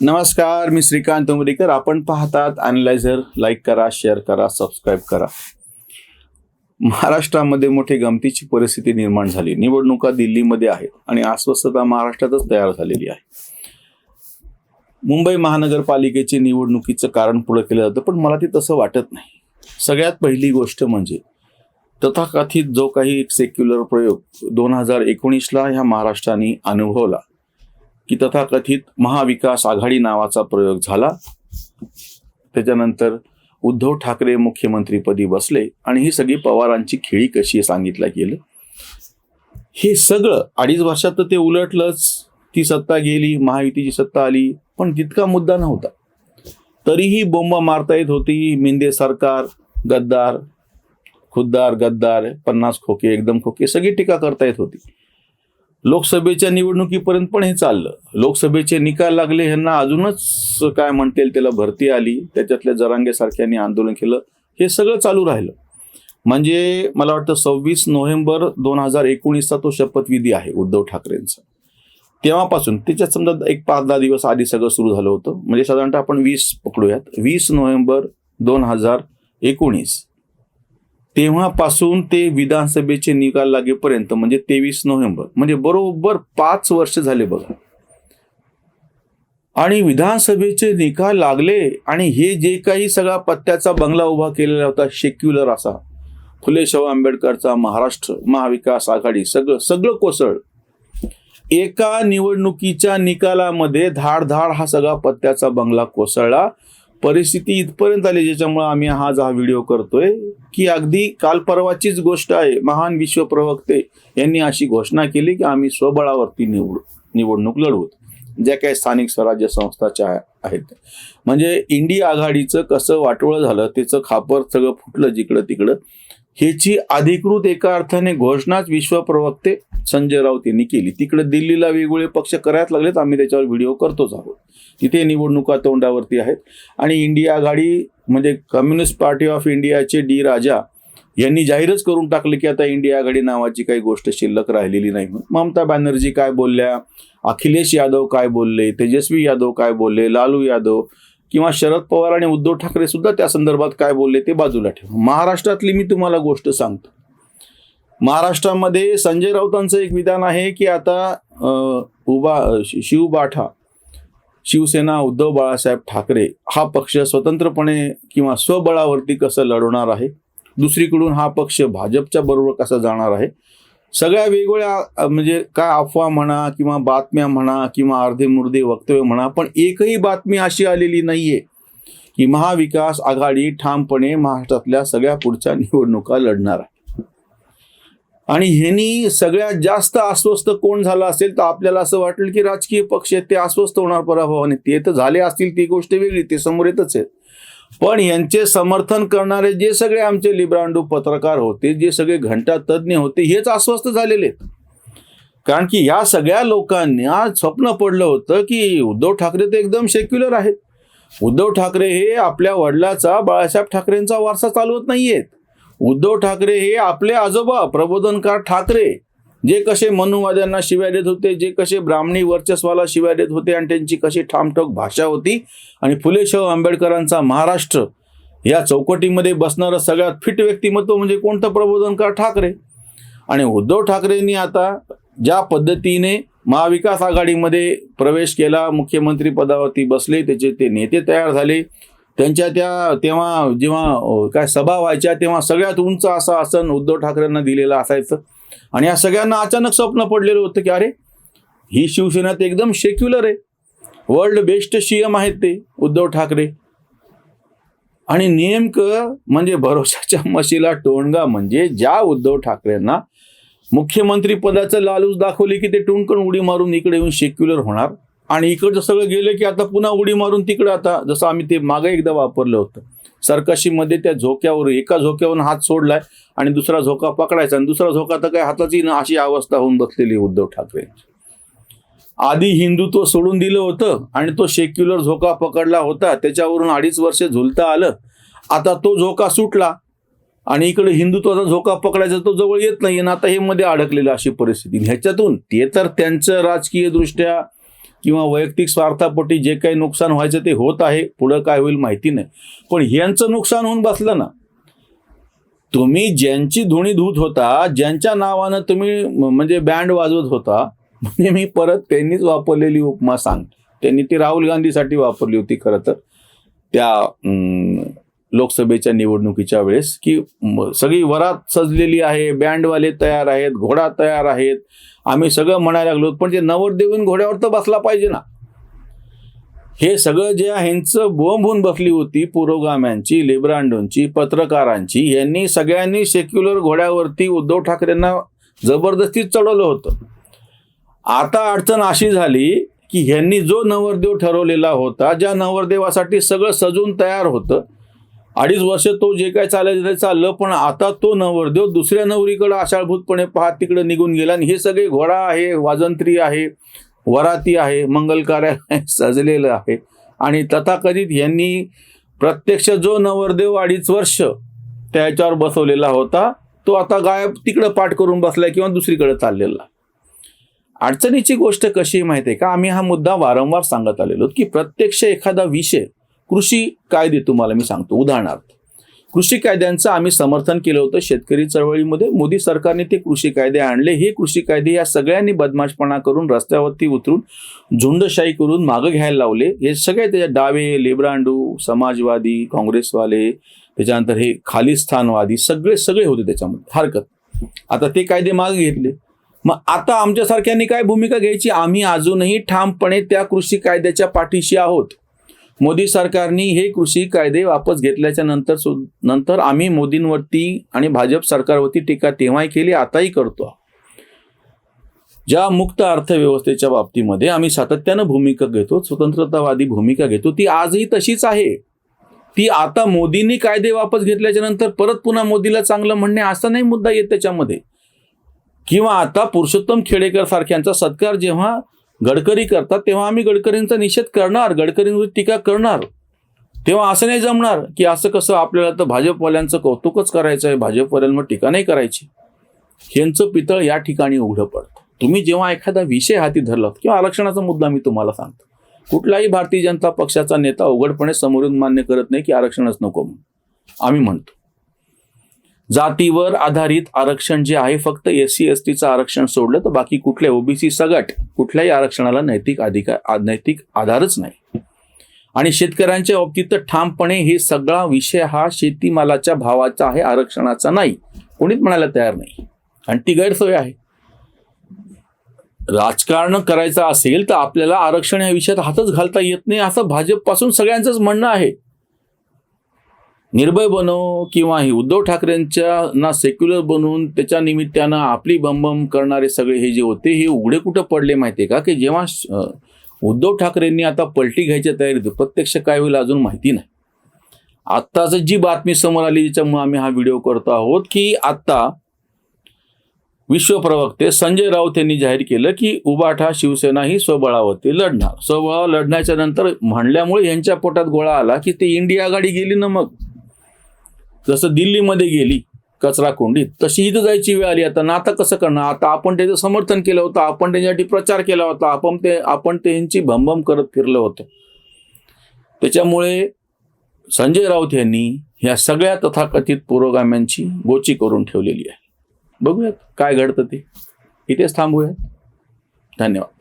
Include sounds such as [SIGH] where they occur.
नमस्कार मी श्रीकांत उमरीकर. आपण पाहतात अनलायझर लाईक करा शेअर करा सबस्क्राईब करा. महाराष्ट्रामध्ये मोठी गमतीची परिस्थिती निर्माण झाली. निवडणुका दिल्लीमध्ये आहेत आणि अस्वस्थता महाराष्ट्रातच तयार झालेली आहे. मुंबई महानगरपालिकेची निवडणुकीचं कारण पुढे केलं जातं पण मला ते तसं वाटत नाही. सगळ्यात पहिली गोष्ट म्हणजे तथाकथित जो काही एक सेक्युलर प्रयोग दोन हजार एकोणीसला ह्या महाराष्ट्राने अनुभवला की तथाकथित महाविकास आघाडी नावाचा प्रयोग झाला. त्याच्यानंतर उद्धव ठाकरे मुख्यमंत्रीपदी बसले आणि ही सगळी पवारांची खेळी कशी सांगितलं गेलं. हे सगळं अडीच वर्षात तर ते उलटलंच. ती सत्ता गेली महायुतीची सत्ता आली पण तितका मुद्दा नव्हता. तरीही बोंब मारता येत होती मिंदे सरकार गद्दार खुद्दार गद्दार पन्नास खोके एकदम खोके सगळी टीका करता येत होती. लोकसभेच्या निवडणुकीपर्यंत पण हे चाललं. लोकसभेचे निकाल लागले ह्यांना अजूनच काय म्हणता येईल त्याला भरती आली. त्याच्यातल्या जरांगेसारख्यांनी आंदोलन केलं. हे सगळं चालू राहिलं. म्हणजे मला वाटतं सव्वीस नोव्हेंबर दोन हजार एकोणीसचा तो शपथविधी आहे उद्धव ठाकरेंचा. तेव्हापासून त्याच्यात समजा एक पाच दहा दिवस आधी सगळं सुरू झालं होतं. म्हणजे साधारणतः आपण वीस पकडूयात. वीस नोव्हेंबर दोन हजार एकोणीस. तेव्हापासून ते विधानसभेचे निकाल लागेपर्यंत म्हणजे तेवीस नोव्हेंबर म्हणजे बरोबर पाच वर्ष झाले बघा. आणि विधानसभेचे निकाल लागले आणि हे जे काही सगळा पत्त्याचा बंगला उभा केलेला होता शेक्युलर असा फुले शाहू आंबेडकरचा महाराष्ट्र महाविकास आघाडी सगळं सगळं कोसळ. एका निवडणुकीच्या निकालामध्ये धाड धाड हा सगळा पत्त्याचा बंगला कोसळला. परिस्थिती इथपर्यंत आली ज्याच्यामुळे आम्ही आज हा व्हिडिओ करतोय की अगदी काल परवाचीच गोष्ट आहे महान विश्व प्रवक्ते यांनी अशी घोषणा केली की आम्ही स्वबळावरती निवड निवडणूक लढवू. ज्या काही स्थानिक स्वराज्य संस्थाच्या आहेत. म्हणजे इंडिया आघाडीचं कसं वाटोळं झालं त्याचं खापर सगळं फुटलं जिकडं तिकडं. ह्याची अधिकृत एका अर्थाने घोषणाच विश्व प्रवक्ते संजय राऊत यांनी केली. तिकडे दिल्लीला वेगवेगळे पक्ष करायला लागलेत. आम्ही त्याच्यावर व्हिडिओ करतोच आहोत. तिथे निवडणुका तोंडावरती आहेत. आणि इंडिया आघाडी म्हणजे कम्युनिस्ट पार्टी ऑफ इंडियाचे डी राजा यांनी जाहीरच करून टाकले की आता इंडिया आघाडी नावाची काही गोष्ट शिल्लक राहिलेली नाही ममता बॅनर्जी काय बोलल्या? अखिलेश यादव काय बोलले? तेजस्वी यादव काय बोलले? लालू यादव किंवा शरद पवार आणि उद्धव ठाकरे सुद्धा त्या संदर्भात काय बोलले ते बाजूला ठेवा. महाराष्ट्रातली मी तुम्हाला गोष्ट सांगतो. महाराष्ट्रामध्ये संजय राऊतांचं एक विधान आहे की आता अं, उभा शिवबाठा शिवसेना उद्धव बाळासाहेब ठाकरे हा पक्ष स्वतंत्रपणे किंवा स्वबळावरती कसं लढवणार आहे? दुसरीकडून हा पक्ष भाजपच्या बरोबर कसा जाणार आहे? सगळ्या वेगवेगळ्या म्हणजे काय अफवा म्हणा किंवा बातम्या म्हणा किंवा अर्धे मुर्दे वक्तव्य म्हणा पण एकही बातमी अशी आलेली नाहीये की महाविकास आघाडी ठामपणे महाराष्ट्रातल्या सगळ्या पुढच्या [LAUGHS] निवडणुका लढणार आहे. आणि ह्यांनी सगळ्यात जास्त अस्वस्थ कोण झाला असेल तर आपल्याला असं वाटेल की राजकीय पक्ष आहेत ते अस्वस्थ होणार पराभवाने. ते तर झाले असतील ती गोष्ट वेगळी ते समोर येतच आहेत. पण यांचे समर्थन करणारे जे सगळे आमचे लिब्रांडू पत्रकार होते जे सगळे घंटा तज्ज्ञ होते हेच अस्वस्थ झालेले. आहेत कारण की या सगळ्या लोकांना स्वप्न पडलं होतं की उद्धव ठाकरे तर एकदम सेक्युलर आहेत. उद्धव ठाकरे हे आपल्या वडिलाचा बाळासाहेब ठाकरेंचा वारसा चालवत नाहीयेत. उद्धव ठाकरे हे आपले आजोबा प्रबोधनकार ठाकरे. जे कसे मनुवाद्यांना शिव्या देत होते जे कसे ब्राह्मणी वर्चस्वाला शिव्या देत होते आणि त्यांची कशी ठामठोक भाषा होती आणि फुले शाहू आंबेडकरांचा महाराष्ट्र या चौकटीमध्ये बसणारं सगळ्यात फिट व्यक्तिमत्व म्हणजे कोणतं प्रबोधनकार ठाकरे? आणि उद्धव ठाकरेंनी आता ज्या पद्धतीने महाविकास आघाडीमध्ये प्रवेश केला मुख्यमंत्री पदावरती बसले त्याचे ते नेते तयार झाले त्यांच्या त्या तेव्हा जेव्हा काय सभा व्हायच्या तेव्हा सगळ्यात उंच असा आसन उद्धव ठाकरेंना दिलेलं असायचं. आणि या सगळ्यांना अचानक स्वप्न पडलेलं होतं की अरे ही शिवसेना तर एकदम सेक्युलर आहे. वर्ल्ड बेस्ट सीएम आहेत ते उद्धव ठाकरे. आणि नेमकं म्हणजे भरोशाच्या मशीला टोणगा म्हणजे ज्या उद्धव ठाकरेंना मुख्यमंत्री पदाचं लालूच दाखवले की ते टुंकण उडी मारून इकडे येऊन सेक्युलर होणार आणि इकडचं सगळं गेलं की आता पुन्हा उडी मारून तिकडं आता जसं आम्ही ते मागे एकदा वापरलं होतं. सरकशीमध्ये त्या झोक्यावर एका झोक्यावरून हात सोडलाय आणि दुसरा झोका पकडायचा आणि दुसरा झोका तर काय हाताची ना अशी अवस्था होऊन बसलेली उद्धव ठाकरे. आधी हिंदुत्व सोडून दिलं होतं आणि तो सेक्युलर झोका पकडला होता. त्याच्यावरून अडीच वर्ष झुलता आलं. आता तो झोका सुटला आणि इकडे हिंदुत्वाचा झोका पकडायचा तो जवळ येत नाही आणि आता हे मध्ये अडकलेलं अशी परिस्थिती. ह्याच्यातून ते तर त्यांचं राजकीयदृष्ट्या किंवा वैयक्तिक स्वार्थापोटी जे काही नुकसान व्हायचं ते होत आहे पुढं काय होईल माहिती नाही. पण यांचं नुकसान होऊन बसलं ना. तुम्ही ज्यांची धुणी धुत होता ज्यांच्या नावानं तुम्ही म्हणजे बँड वाजवत होता म्हणजे मी परत त्यांनीच वापरलेली उपमा सांग. त्यांनी ती राहुल गांधीसाठी वापरली होती खरं तर. त्या लोकसभेच्या निवडणुकीच्या वेळेस की सगळी वरात सजलेली आहे बँडवाले तयार आहेत घोडा तयार आहेत. आम्ही सगळं म्हणायला लागलो पण ते नवरदेवीन घोड्यावर तर बसला पाहिजे ना. हे सगळं जे ह्यांचं बोंब होऊन बसली होती पुरोगाम्यांची लिब्रांडोंची पत्रकारांची. यांनी सगळ्यांनी सेक्युलर घोड्यावरती उद्धव ठाकरेंना जबरदस्ती चढवलं होतं. आता अडचण अशी झाली की ह्यांनी जो नवरदेव ठरवलेला होता ज्या नवरदेवासाठी सगळं सजून तयार होतं अडीच वर्ष तो जे काय चालायचं ते चाललं पण आता तो नवरदेव दुसऱ्या नवरीकडं आशाळभूतपणे पाहत तिकडे निघून गेला आणि हे सगळे घोडा आहे वाजंत्री आहे वराती आहे मंगलकार्य [LAUGHS] सजलेलं आहे. आणि तथाकथित यांनी प्रत्यक्ष जो नवरदेव अडीच वर्ष त्याच्यावर बसवलेला होता तो आता गायब तिकडं पाठ करून बसलाय किंवा दुसरीकडे चाललेला. अडचणीची गोष्ट कशी आहे माहिती आहे का? आम्ही हा मुद्दा वारंवार सांगत आलेलो की प्रत्यक्ष एखादा विषय कृषी कायदे तुम्हाला मी सांगतो. उदाहरणार्थ कृषी कायद्यांचं आम्ही समर्थन केलं होतं शेतकरी चळवळीमध्ये. मोदी सरकारने ते कृषी कायदे आणले. हे कृषी कायदे या सगळ्यांनी बदमाशपणा करून रस्त्यावरती उतरून झुंडशाही करून मागं घ्यायला लावले. हे सगळे त्याच्या डावे लेब्रांडू समाजवादी काँग्रेसवाले त्याच्यानंतर हे खालिस्थानवादी सगळे सगळे होते त्याच्यामध्ये. हरकत. आता ते कायदे मागे घेतले. मग आता आमच्यासारख्यांनी काय भूमिका घ्यायची? आम्ही अजूनही ठामपणे त्या कृषी कायद्याच्या पाठीशी आहोत. मोदी सरकारने हे कृषी कायदे वापस घेतल्याच्या नंतर सु- नंतर आम्ही मोदींवरती आणि भाजप सरकारवरती टीका तेव्हाही केली आताही करतो. ज्या मुक्त अर्थव्यवस्थेच्या बाबतीमध्ये आम्ही सातत्यानं भूमिका घेतो स्वतंत्रतावादी भूमिका घेतो ती आजही तशीच आहे. ती आता मोदींनी कायदे वापस घेतल्याच्या नंतर परत पुन्हा मोदीला चांगलं म्हणणे असा नाही मुद्दा येत त्याच्यामध्ये. किंवा आता पुरुषोत्तम खेडेकर सारख्यांचा सत्कार जेव्हा गडकरी करतात तेव्हा आम्ही गडकरींचा निषेध करणार गडकरींवर टीका करणार. तेव्हा असं नाही जमणार की असं कसं आपल्याला तर भाजपवाल्यांचं कौतुकच करायचं आहे भाजपवाल्यांवर टीका नाही करायची. यांचं पितळ या ठिकाणी उघडं पडतं. तुम्ही जेव्हा एखादा विषय हाती धरलात किंवा आरक्षणाचा मुद्दा मी तुम्हाला सांगतो. कुठलाही भारतीय जनता पक्षाचा नेता उघडपणे समोरून मान्य करत नाही की आरक्षणच नको म्हणून. आम्ही म्हणतो. जातीवर आधारित आरक्षण जे आहे फक्त एस सी एस टीचं आरक्षण सोडलं तर बाकी कुठल्या ओबीसी सगट कुठल्याही आरक्षणाला नैतिक अधिकार नैतिक आधारच नाही. आणि शेतकऱ्यांच्या बाबतीत तर ठामपणे हे सगळा विषय हा शेतीमालाच्या भावाचा आहे आरक्षणाचा नाही. कोणीच म्हणायला तयार नाही. आणि ती गैरसोय आहे. राजकारण करायचं असेल तर आपल्याला आरक्षण या विषयात हातच घालता येत नाही असं भाजपपासून सगळ्यांचंच म्हणणं आहे. निर्भय बनव किंवा ही उद्धव ठाकरेंच्या ना सेक्युलर बनवून त्याच्या निमित्तानं आपली बमबम करणारे सगळे हे जे होते हे उघडे कुठं पडले माहितीये का? की जेव्हा उद्धव ठाकरेंनी आता पलटी घ्यायच्या तयारीत प्रत्यक्ष काय होईल अजून माहिती नाही. आत्ताच जी बातमी समोर आली ज्याच्यामुळे आम्ही हा व्हिडिओ करतो आहोत की आता विश्वप्रवक्ते संजय राऊत यांनी जाहीर केलं की उबाठा शिवसेना ही स्वबळावरती लढणार. स्वबळावर लढण्याच्या नंतर म्हणल्यामुळे यांच्या पोटात गोळा आला की ते इंडिया आघाडी गेली ना मग? जसं दिल्लीमध्ये गेली कचरा कोंडीत तशी इथं जायची वेळ आली. आता ना आता कसं करणार? आता आपण त्याचं समर्थन केलं होतं आपण त्याच्यासाठी प्रचार केला होता आपण ते आपण त्यांची भमभम करत फिरलं होतं. त्याच्यामुळे संजय राऊत यांनी ह्या सगळ्या तथाकथित पुरोगाम्यांची गोची करून ठेवलेली आहे. बघूयात काय घडतं ते. इथेच थांबूयात. धन्यवाद.